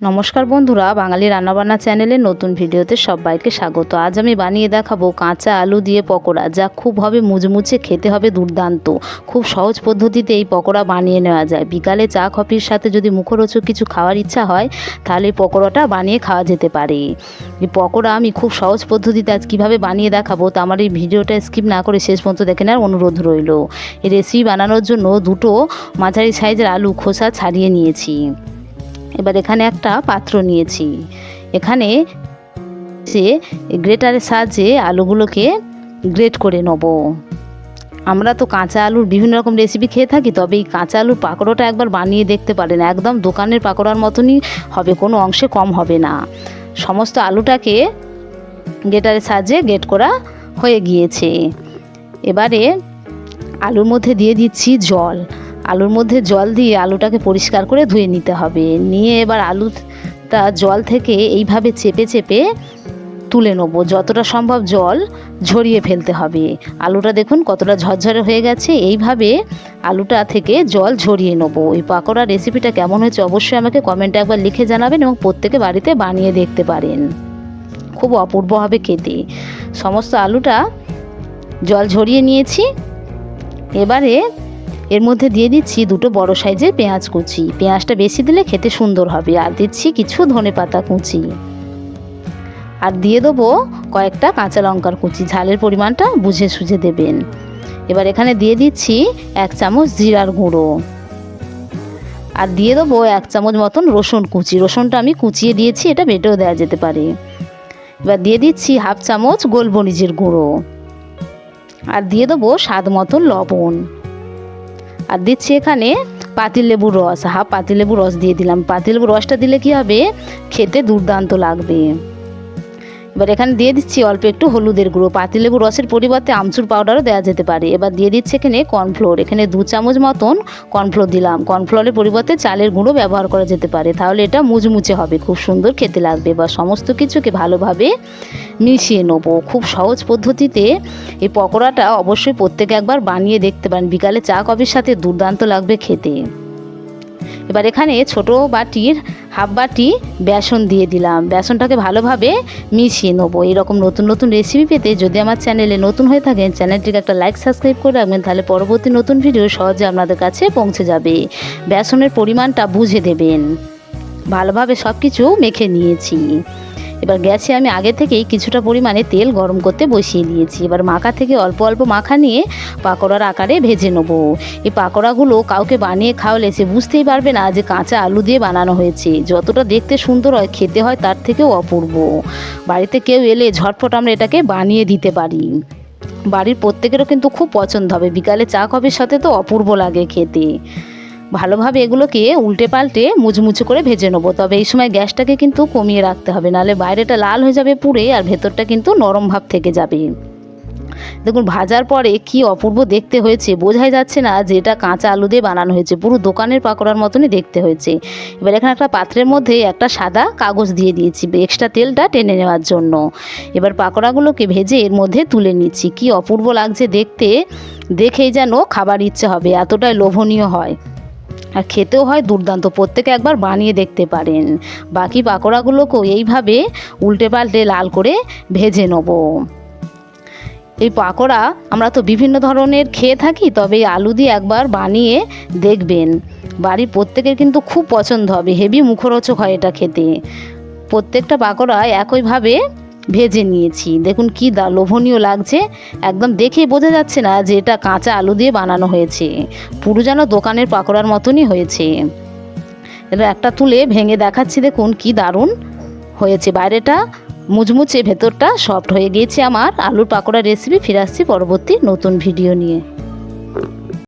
নমস্কার বন্ধুরা, বাঙালি রান্নাবান্না চ্যানেলে নতুন ভিডিওতে সবাইকে স্বাগত। আজ আমি বানিয়ে দেখাবো কাঁচা আলু দিয়ে পকোড়া, যা খুব হবে মুচমুচে খেতে হবে দুর্দান্ত। খুব সহজ পদ্ধতিতে এই পকোড়া বানিয়ে নেওয়া যায়। বিকালে চা কফির সাথে যদি মুখরোচক কিছু খাওয়ার ইচ্ছা হয়, তাহলে পকোড়াটা বানিয়ে খাওয়া যেতে পারে। এই পকোড়া আমি খুব সহজ পদ্ধতিতে আজ কীভাবে বানিয়ে দেখাবো, তো আমার এই ভিডিওটা স্কিপ না করে শেষ পর্যন্ত দেখে নেওয়ার অনুরোধ রইল। এই রেসিপি বানানোর জন্য দুটো মাঝারি সাইজের আলু খোসা ছাড়িয়ে নিয়েছি। এবার এখানে একটা পাত্র নিয়েছি। এখানে সে গ্রেটারের সাহায্যে আলুগুলোকে গ্রেট করে নেব। আমরা তো কাঁচা আলুর বিভিন্ন রকম রেসিপি খেয়ে থাকি, তবে এই কাঁচা আলুর পাকোড়াটা একবার বানিয়ে দেখতে পারেন। একদম দোকানের পাকোড়ার মতনই হবে, কোনো অংশে কম হবে না। সমস্ত আলুটাকে গ্রেটারের সাহায্যে গ্রেট করা হয়ে গিয়েছে। এবারে আলুর মধ্যে দিয়ে দিচ্ছি জল। আলুর মধ্যে জল দিয়ে আলুটাকে পরিষ্কার করে ধুয়ে নিতে হবে। নিয়ে এবার আলুটা জল থেকে এইভাবে চেপে চেপে তুলে নেব। যতটা সম্ভব জল ঝরিয়ে ফেলতে হবে। আলুটা দেখুন কতটা ঝরঝরে হয়ে গেছে। এইভাবে আলুটা থেকে জল ঝরিয়ে নেব। এই পাকোড়া রেসিপিটা কেমন হয়েছে অবশ্যই আমাকে কমেন্টে একবার লিখে জানাবেন এবং প্রত্যেকে বাড়িতে বানিয়ে দেখতে পারেন। খুব অপূর্ব হবে খেতে। সমস্ত আলুটা জল ঝরিয়ে নিয়েছি। এবারে এর মধ্যে দিয়ে দিচ্ছি দুটো বড় সাইজের পেঁয়াজ কুচি। পেঁয়াজটা বেশি দিলে খেতে সুন্দর হবে। আর দিচ্ছি কিছু ধনে পাতা কুচি। আর দিয়ে দেবো কয়েকটা কাঁচা লঙ্কার কুচি। ঝালের পরিমাণটা বুঝে সুঝে দেবেন। এবার এখানে দিয়ে দিচ্ছি এক চামচ জিরার গুঁড়ো। আর দিয়ে দেবো এক চামচ মতন রসুন কুচি। রসুনটা আমি কুচিয়ে দিয়েছি, এটা বেটেও দেওয়া যেতে পারে। এবার দিয়ে দিচ্ছি হাফ চামচ গোলমরিচের গুঁড়ো। আর দিয়ে দেবো স্বাদ মতন লবণ। আর দিচ্ছি এখানে পাতিলেবুর রস। হাফ পাতিলেবুর রস দিয়ে দিলাম। পাতিলেবুর রসটা দিলে কি হবে? খেতে দুর্দান্ত লাগবে। এবার এখানে দিয়ে দিচ্ছি অল্প একটু হলুদের গুঁড়ো। পাতিলেবুর রসের পরিবর্তে আমচুর পাউডারও দেওয়া যেতে পারে। এবার দিয়ে দিচ্ছি এখানে কর্নফ্লোর এখানে দু চামচ মতন কর্নফ্লোর দিলাম। কর্নফ্লোরের পরিবর্তে চালের গুঁড়ো ব্যবহার করা যেতে পারে। তাহলে এটা মুচমুচে হবে, খুব সুন্দর খেতে লাগবে। বা সমস্ত কিছুকে ভালোভাবে মিশিয়ে নেব। খুব সহজ পদ্ধতিতে এই পকোড়াটা অবশ্যই প্রত্যেকে একবার বানিয়ে দেখতে পারেন। বিকালে চা কফির সাথে দুর্দান্ত লাগবে খেতে। এবার এখানে ছোট বাটির হাফ বাটি বেসন দিয়ে দিলাম। বেসনটাকে ভালোভাবে মিশিয়ে নেব। এরকম নতুন নতুন রেসিপি পেতে যদি আমার চ্যানেলে নতুন হয়ে থাকেন চ্যানেলটিকে একটা লাইক সাবস্ক্রাইব করে রাখবেন, তাহলে পরবর্তী নতুন ভিডিও সহজে আপনাদের কাছে পৌঁছে যাবে। বেসনের পরিমাণটা বুঝে দেবেন। ভালোভাবে সব কিছু মেখে নিয়েছি। এবার গ্যাসে আমি আগে থেকেই কিছুটা পরিমাণে তেল গরম করতে বসিয়ে দিয়েছি। এবার মাখা থেকে অল্প অল্প মাখা নিয়ে পাকোড়ার আকারে ভেজে নেব। এই পাকোড়াগুলো কাউকে বানিয়ে খাওয়ালে সে বুঝতেই পারবে না যে কাঁচা আলু দিয়ে বানানো হয়েছে। যতটা দেখতে সুন্দর হয়, খেতে হয় তার থেকেও অপূর্ব। বাড়িতে কেউ এলে ঝটফট আমরা এটাকে বানিয়ে দিতে পারি। বাড়ির প্রত্যেকেরও কিন্তু খুব পছন্দ হবে। বিকালে চা কফির সাথে তো অপূর্ব লাগে খেতে। ভালোভাবে এগুলোকে উল্টে পাল্টে মুচমুচে করে ভেজে নেব। তবে এই সময় গ্যাসটাকে কিন্তু কমিয়ে রাখতে হবে, নাহলে বাইরেটা লাল হয়ে যাবে পুড়ে আর ভেতরটা কিন্তু নরম ভাব থেকে যাবে। দেখুন, ভাজার পরে কি অপূর্ব দেখতে হয়েছে। বোঝাই যাচ্ছে না যে এটা কাঁচা আলু দিয়ে বানানো হয়েছে। পুরো দোকানের পাকোড়ার মতনই দেখতে হয়েছে। এবার এখানে একটা পাত্রের মধ্যে একটা সাদা কাগজ দিয়ে দিয়েছি এক্সট্রা তেলটা টেনে নেওয়ার জন্য। এবার পাকোড়াগুলোকে ভেজে এর মধ্যে তুলে নিচ্ছি। কি অপূর্ব লাগছে দেখতে, দেখেই যেন খাবার ইচ্ছে হবে, এতটাই লোভনীয় হয়। আর খেতেও হয় দুর্দান্ত, প্রত্যেকে একবার বানিয়ে দেখতে পারেন। বাকি পাকোড়াগুলোকেও এইভাবে উল্টে পাল্টে লাল করে ভেজে নেব। এই পাকোড়া আমরা তো বিভিন্ন ধরনের খেয়ে থাকি, তবে আলু দিয়ে একবার বানিয়ে দেখবেন। বাড়ির প্রত্যেকের কিন্তু খুব পছন্দ হবে, হেভি মুখরোচক হয় এটা খেতে। প্রত্যেকটা পাকোড়া একইভাবে ভেজে নিয়েছি। দেখুন কি লোভনীয় লাগছে। একদম দেখেই বোঝা যাচ্ছে না যে এটা কাঁচা আলু দিয়ে বানানো হয়েছে। পুরো যেন দোকানের পাকোড়ার মতনই হয়েছে। এটা একটা তুলে ভেঙে দেখাচ্ছি, দেখুন কি দারুণ হয়েছে। বাইরেটা মুচমুচে, ভেতরটা সফট হয়ে গিয়েছে আমার। আলুর পাকোড়া রেসিপি ফিরে আসছি পরবর্তী নতুন ভিডিও নিয়ে।